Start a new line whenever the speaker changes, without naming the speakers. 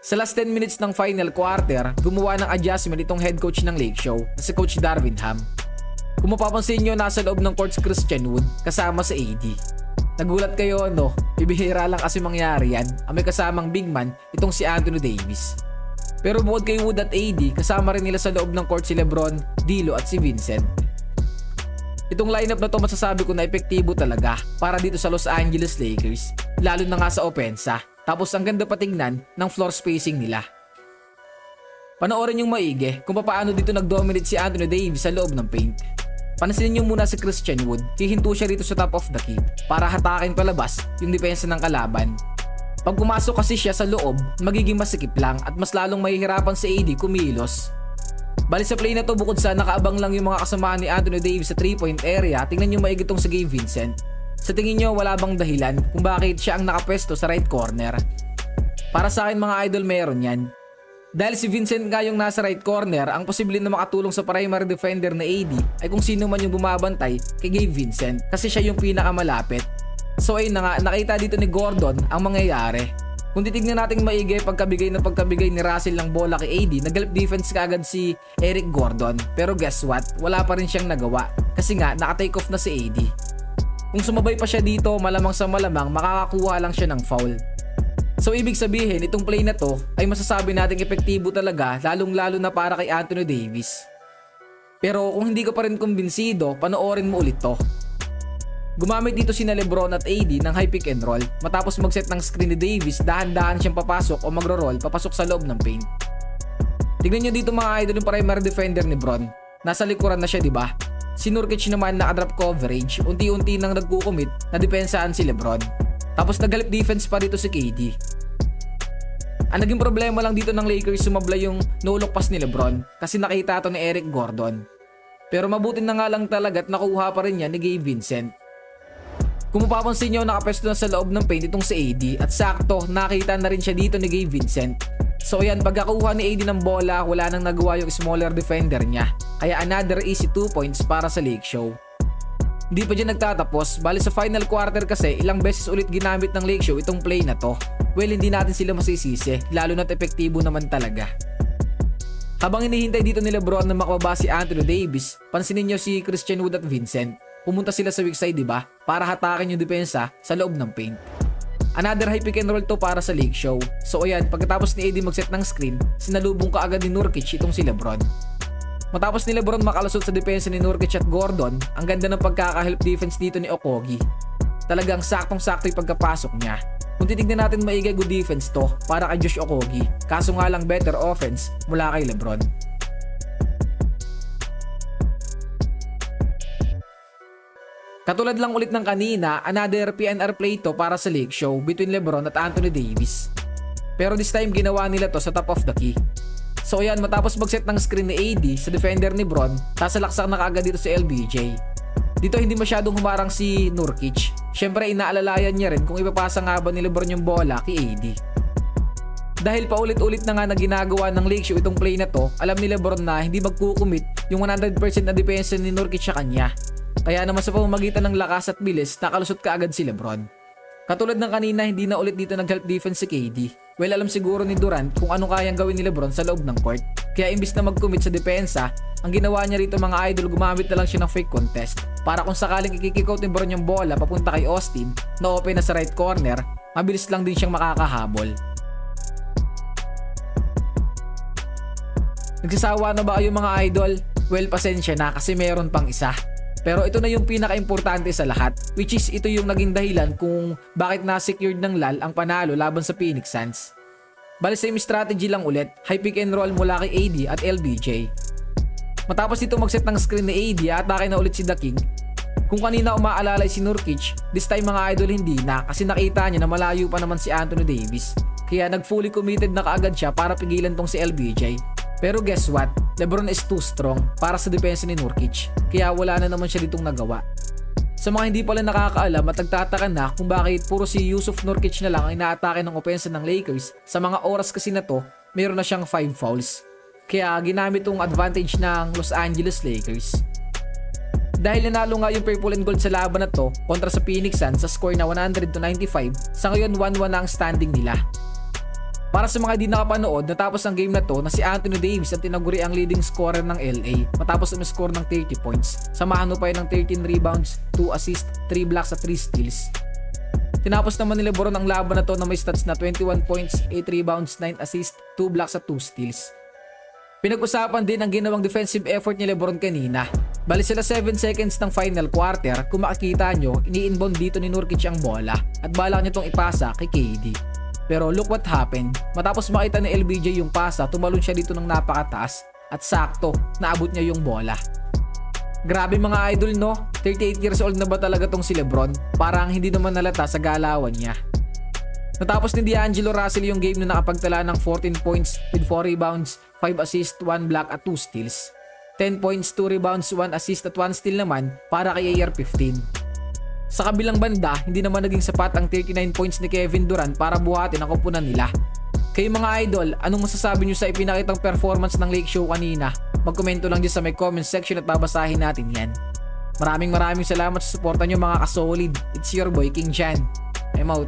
Sa last 10 minutes ng final quarter, gumawa ng adjustment itong head coach ng Lake Show na si Coach Darvin Ham. Kung mapapansin nyo, nasa loob ng court si Christian Wood kasama sa AD. Nagulat kayo no? Bibihira lang kasi mangyari yan. Ang may kasamang big man, itong si Anthony Davis. Pero bukod kay Wood at AD, kasama rin nila sa loob ng court si Lebron, Dilo at si Vincent. Itong lineup na to masasabi ko na epektibo talaga para dito sa Los Angeles Lakers, lalo na nga sa opensa. Tapos ang ganda patingnan ng floor spacing nila. Panoorin yung maigi kung paano dito nag-dominate si Anthony Davis sa loob ng paint. Pansinin nyo muna si Christian Wood, hihinto siya rito sa top of the key para hatakin palabas yung depensa ng kalaban. Pag pumasok kasi siya sa loob, magiging masikip lang at mas lalong mahihirapan si AD kumilos. Bali sa play na to bukod sa nakaabang lang yung mga kasama ni Anthony Davis sa 3-point area, tingnan nyo maigi tong si Gabe Vincent. Sa tingin nyo wala bang dahilan kung bakit siya ang nakapwesto sa right corner? Para sa akin mga idol meron yan. Dahil si Vincent nga yung nasa right corner, ang posible na makatulong sa primary defender na AD ay kung sino man yung bumabantay kay Gabe Vincent kasi siya yung pinakamalapit. So ayun na nga, nakita dito ni Gordon ang mangyayari. Kung titignan natin maigi pagkabigay na pagkabigay ni Russell ng bola kay AD, nag defense kaagad si Eric Gordon. Pero guess what? Wala pa rin siyang nagawa kasi nga naka-take off na si AD. Kung sumabay pa siya dito, malamang sa malamang makakakuha lang siya ng foul. So ibig sabihin, itong play na to ay masasabi nating epektibo talaga lalong lalo na para kay Anthony Davis. Pero kung hindi ka pa rin kumbinsido, panoorin mo ulit to. Gumamit dito si Lebron at AD ng high pick and roll matapos mag-set ng screen ni Davis dahan-dahan siyang papasok o magro-roll papasok sa loob ng paint. Tignan nyo dito mga idol yung primary defender ni Bron. Nasa likuran na siya, di ba? Si Nurkic naman naka-drop coverage, unti-unti nang nagkukumit na depensaan si Lebron. Tapos nagalip defense pa dito si KD. Ang naging problema lang dito ng Lakers sumabla yung no-look pass ni Lebron kasi nakita to ni Eric Gordon. Pero mabuti na nga lang talaga at nakuha pa rin yan ni Gabe Vincent. Kung mapapansin nyo, nakapesto na sa loob ng paint itong si AD at sakto nakita na rin siya dito ni Gabe Vincent. So ayan, pagkakuha ni AD ng bola, wala nang nagawa yung smaller defender niya. Kaya another easy 2 points para sa Lake Show. Hindi pa dyan nagtatapos, bali sa final quarter kasi ilang beses ulit ginamit ng Lake Show itong play na to. Well, hindi natin sila masisisi, lalo na't epektibo naman talaga. Habang hinihintay dito ni Lebron na makababa si Anthony Davis, pansinin nyo si Christian Wood at Vincent. Pumunta sila sa weak side, di ba? Para hatakin yung depensa sa loob ng paint. Another high pick and roll to para sa league show. So ayan, pagkatapos ni AD mag-set ng screen, sinalubong ka agad ni Nurkic itong si Lebron. Matapos ni Lebron makalusot sa depensa ni Nurkic at Gordon, ang ganda ng pagkaka-help defense dito ni Okogi. Talagang saktong-sakto yung pagkapasok niya. Kung titignan natin maigay good defense to para kay Josh Okogi, kaso nga lang better offense mula kay Lebron. Katulad lang ulit ng kanina, another PNR play to para sa league show between Lebron at Anthony Davis. Pero this time ginawa nila to sa top of the key. So ayan, matapos mag-set ng screen ni AD sa defender ni Bron, sasalaksak na kaagad dito si LBJ. Dito hindi masyadong humarang si Nurkic. Siyempre inaalalayan niya rin kung ipapasa nga ba ni Lebron yung bola kay AD. Dahil paulit-ulit na nga na ginagawa ng Lake Show itong play na to, alam ni Lebron na hindi magkukumit yung 100% na depensa ni Nurkic sa kanya. Kaya naman sa pamamagitan ng lakas at bilis, nakalusot ka agad si Lebron. Katulad ng kanina, hindi na ulit dito nag-help defense si KD. Well, alam siguro ni Durant kung ano kayang gawin ni Lebron sa loob ng court. Kaya imbis na mag-commit sa depensa, ang ginawa niya rito mga idol, gumamit na lang siya ng fake contest. Para kung sakaling ikikikout ni Bron yung bola papunta kay Austin, na open na sa right corner, mabilis lang din siyang makakahabol. Nagsasawa na ba kayo mga idol? Well, pasensya na kasi meron pang isa. Pero ito na yung pinaka-importante sa lahat, which is ito yung naging dahilan kung bakit na-secured ng LAL ang panalo laban sa Phoenix Suns. Bali same strategy lang ulit, high pick and roll mula kay AD at LBJ. Matapos dito mag-set ng screen ni AD, atake na ulit si The King. Kung kanina umaalalay si Nurkic, this time mga idol hindi na kasi nakita niya na malayo pa naman si Anthony Davis. Kaya nag-fully committed na kaagad siya para pigilan tong si LBJ. Pero guess what? Lebron is too strong para sa depensa ni Nurkic. Kaya wala na naman siya ditong nagawa. Sa mga hindi pala nakakaalam at nagtataka na kung bakit puro si Yusuf Nurkic na lang ang inaatake ng opensa ng Lakers, sa mga oras kasi na to, meron na siyang 5 fouls. Kaya ginamit tong advantage ng Los Angeles Lakers. Dahil nanalo nga yung purple and gold sa laban na to kontra sa Phoenix Suns sa score na 100 to 95, sa ngayon 1-1 na ang standing nila. Para sa mga di nakapanood, natapos ang game na to na si Anthony Davis ang tinaguri ang leading scorer ng LA matapos umiscore ng 30 points. Samahan mo pa yun ng 13 rebounds, 2 assists, 3 blocks at 3 steals. Tinapos naman ni Lebron ang laban na to na may stats na 21 points, 8 rebounds, 9 assists, 2 blocks at 2 steals. Pinag-usapan din ang ginawang defensive effort ni Lebron kanina. Bali sila 7 seconds ng final quarter, kung makikita nyo, ini-inbound dito ni Nurkic ang bola at balak niya tong ipasa kay KD. Pero look what happened. Matapos makita ni LBJ yung pasa, tumalon siya dito ng napakataas at sakto, naabot niya yung bola. Grabe mga idol no, 38 years old na ba talaga tong si Lebron? Parang hindi naman nalata sa galawan niya. Natapos ni D'Angelo Russell yung game na nakapagtala ng 14 points with 4 rebounds, 5 assists, 1 block at 2 steals. 10 points, 2 rebounds, 1 assist at 1 steal naman para kay AR-15. Sa kabilang banda, hindi naman naging sapat ang 39 points ni Kevin Durant para buhatin ang kupunan nila. Kayo mga idol, anong masasabi nyo sa ipinakitang performance ng Lake Show kanina? Magkomento lang dyan sa may comment section at babasahin natin yan. Maraming maraming salamat sa suporta nyo mga kasolid. It's your boy King Jan. I'm out.